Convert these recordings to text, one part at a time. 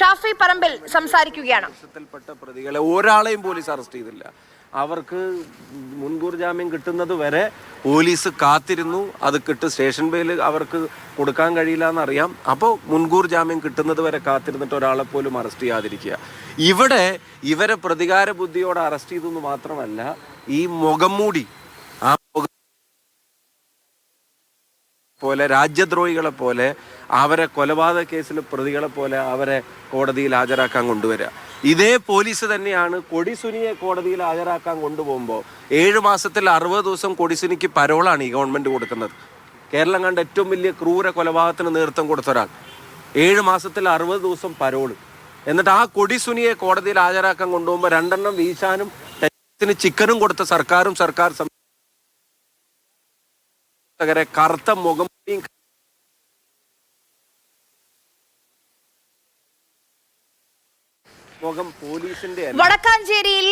ഷാഫി പറമ്പിൽ സംസാരിക്കുകയാണ്. പ്രതികളെ ഒരാളെയും പോലീസ് അറസ്റ്റ് ചെയ്തില്ല. അവർക്ക് മുൻകൂർ ജാമ്യം കിട്ടുന്നത് വരെ പോലീസ് കാത്തിരുന്നു. അത് കിട്ട് സ്റ്റേഷൻ ബെയിൽ അവർക്ക് കൊടുക്കാൻ കഴിയില്ല എന്നറിയാം അപ്പോൾ മുൻകൂർ ജാമ്യം കിട്ടുന്നത് വരെ കാത്തിരുന്നിട്ട് ഒരാളെ പോലും അറസ്റ്റ് ചെയ്യാതിരിക്കുക. ഇവിടെ ഇവരെ പ്രതികാര ബുദ്ധിയോടെ അറസ്റ്റ് ചെയ്തു എന്ന് മാത്രമല്ല ഈ മുഖം മൂടി ആ മുഖം പോലെ രാജ്യദ്രോഹികളെ പോലെ അവരെ കൊലപാതക കേസിൽ പ്രതികളെ പോലെ അവരെ കോടതിയിൽ ഹാജരാക്കാൻ കൊണ്ടുവരിക ഇതേ പോലീസ് തന്നെയാണ് കൊടിസുനിയെ കോടതിയിൽ ഹാജരാക്കാൻ കൊണ്ടുപോകുമ്പോൾ ഏഴ് മാസത്തിൽ അറുപത് ദിവസം കൊടിസുനിക്ക് പരോളാണ് ഈ ഗവൺമെന്റ് കൊടുക്കുന്നത്. കേരളം കണ്ട ഏറ്റവും വലിയ ക്രൂര കൊലപാതകത്തിന് നേതൃത്വം കൊടുത്ത ഒരാൾ. ഏഴ് മാസത്തിൽ അറുപത് ദിവസം പരോൾ എന്നിട്ട് ആ കൊടിസുനിയെ കോടതിയിൽ ഹാജരാക്കാൻ കൊണ്ടുപോകുമ്പോൾ രണ്ടെണ്ണം വീശാനും ചിക്കനും കൊടുത്ത സർക്കാരും സർക്കാർ പ്രവർത്തകരെ കറുത്ത മുഖം മുഖം പോലീസിന്റെ. വടക്കാഞ്ചേരിയിൽ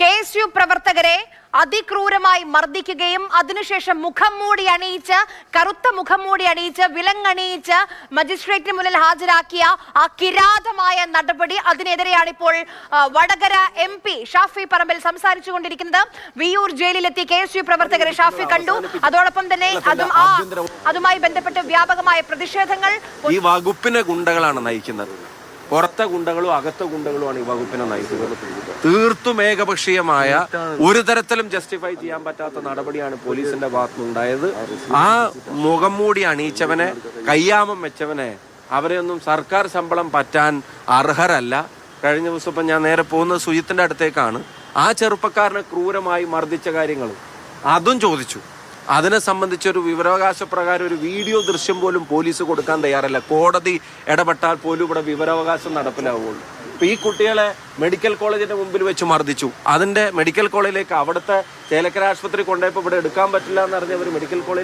കെ എസ് യു പ്രവർത്തകരെ അതിക്രൂരമായി മർദ്ദിക്കുകയും അതിനുശേഷം മുഖം മൂടി അണിയിച്ച് കറുത്ത മുഖം മൂടി അണിയിച്ച് വിലങ്ങണിയിച്ച് മജിസ്ട്രേറ്റിന് മുന്നിൽ ഹാജരാക്കിയ ആ കിരാതമായ നടപടി. അതിനെതിരെയാണ് ഇപ്പോൾ വടകര എം പി ഷാഫി പറമ്പിൽ സംസാരിച്ചു കൊണ്ടിരിക്കുന്നത് വിയൂർ ജയിലിലെത്തി കെ എസ് യു പ്രവർത്തകരെ ഷാഫി കണ്ടു. അതോടൊപ്പം തന്നെ അതും ആ അതുമായി ബന്ധപ്പെട്ട് വ്യാപകമായ പ്രതിഷേധങ്ങൾ ഈ വകുപ്പിനെ ഗുണ്ടകളാണ് നയിക്കുന്നത്. പുറത്തെ ഗുണ്ടകളും അകത്തെ ഗുണ്ടകളുമാണ് ഈ വകുപ്പിനെ നയിക്കുന്നത്. തീർത്തും ഏകപക്ഷീയമായ ഒരു തരത്തിലും ജസ്റ്റിഫൈ ചെയ്യാൻ പറ്റാത്ത നടപടിയാണ് പോലീസിന്റെ ഭാഗത്തുനിന്നുണ്ടായത്. ആ മുഖം മൂടി അണിയിച്ചവനെ കയ്യാമം വെച്ചവനെ അവരെയൊന്നും സർക്കാർ ശമ്പളം പറ്റാൻ അർഹരല്ല. കഴിഞ്ഞ ദിവസം ഇപ്പം ഞാൻ നേരെ പോകുന്നത് സുജിത്തിന്റെ അടുത്തേക്കാണ്. ആ ചെറുപ്പക്കാരനെ ക്രൂരമായി മർദ്ദിച്ച കാര്യങ്ങൾ അതും ചോദിച്ചു. അതിനെ സംബന്ധിച്ചൊരു വിവരാവകാശ പ്രകാരം ഒരു വീഡിയോ ദൃശ്യം പോലും പോലീസ് കൊടുക്കാൻ തയ്യാറല്ല. കോടതി ഇടപെട്ടാൽ പോലും ഇവിടെ വിവരാവകാശം നടപ്പിലാവുള്ളൂ ഇപ്പൊ ഈ കുട്ടികളെ മെഡിക്കൽ കോളേജിന്റെ മുമ്പിൽ വെച്ച് മർദ്ദിച്ചു. അതിന്റെ മെഡിക്കൽ കോളേജിലേക്ക് അവിടുത്തെ ചേലക്കര ആശുപത്രി കൊണ്ടുപോയപ്പോൾ ഇവിടെ എടുക്കാൻ പറ്റില്ല എന്നറിഞ്ഞ് അവർ മെഡിക്കൽ കോളേജ്